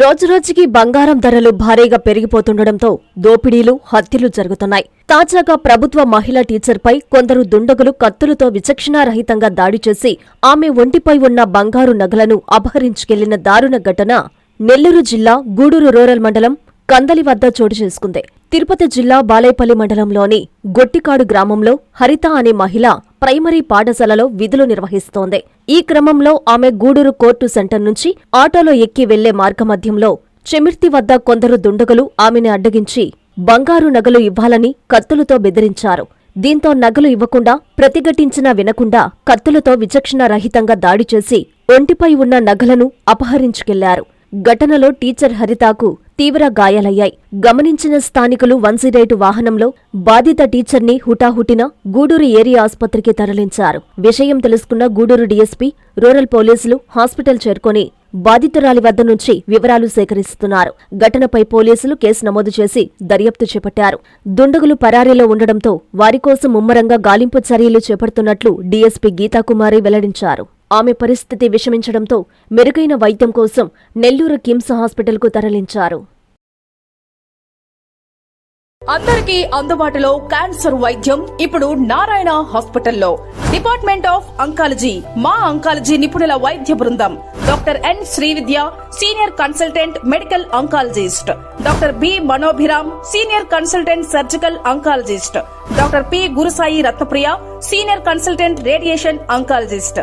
రోజురోజుకి బంగారం ధరలు భారీగా పెరిగిపోతుండటంతో దోపిడీలు హత్యలు జరుగుతున్నాయి. తాజాగా ప్రభుత్వ మహిళా టీచర్పై కొందరు దుండగులు కత్తులతో విచక్షణారహితంగా దాడి చేసి ఆమె ఒంటిపై ఉన్న బంగారు నగలను అపహరించుకెళ్ళిన దారుణ ఘటన నెల్లూరు జిల్లా గూడూరు రూరల్ మండలం కందలి వద్ద చోటు చేసుకుంది. తిరుపతి జిల్లా బాలేపల్లి మండలంలోని గొట్టికాడు గ్రామంలో హరిత అనే మహిళ ప్రైమరీ పాఠశాలలో విధులు నిర్వహిస్తోంది. ఈ క్రమంలో ఆమె గూడూరు కోర్టు సెంటర్ నుంచి ఆటోలో ఎక్కి వెళ్ళే మార్గమధ్యంలో చెమిర్తి వద్ద కొందరు దుండగులు ఆమెను అడ్డగించి బంగారు నగలు ఇవ్వాలని కత్తులతో బెదిరించారు. దీంతో నగలు ఇవ్వకుండా ప్రతిఘటించినా వినకుండా కత్తులతో విచక్షణారహితంగా దాడి చేసి ఒంటిపై ఉన్న నగలను అపహరించుకెళ్ళారు. ఘటనలో టీచర్ హరితాకు తీవ్ర గాయాలయ్యాయి. గమనించిన స్థానికులు వన్సీరైటు వాహనంలో బాధిత టీచర్ని హుటాహుటిన గూడూరు ఏరియా ఆసుపత్రికి తరలించారు. విషయం తెలుసుకున్న గూడూరు డీఎస్పీ రూరల్ పోలీసులు హాస్పిటల్ చేరుకొని బాధితురాలి వద్ద నుంచి వివరాలు సేకరిస్తున్నారు. ఘటనపై పోలీసులు కేసు నమోదు చేసి దర్యాప్తు చేపట్టారు. దుండగులు పరారీలో ఉండడంతో వారి కోసం ముమ్మరంగా గాలింపు చర్యలు చేపడుతున్నట్లు డీఎస్పీ గీతాకుమారి వెల్లడించారు. ఆమె పరిస్థితి విషమించడంతో మెరుగైన వైద్యం కోసం నెల్లూరు కిమ్స్ హాస్పిటల్కు తరలించారు. అందరికీ అందుబాటులో క్యాన్సర్ వైద్యం ఇప్పుడు నారాయణ హాస్పిటల్లో. డిపార్ట్మెంట్ ఆఫ్ అంకాలజీ మా అంకాలజీ నిపుణుల వైద్య బృందం. Doctor N Srividya senior consultant medical oncologist. Doctor B Manobhiram senior consultant surgical oncologist. Doctor P Gurusai Ratnapriya senior consultant radiation oncologist.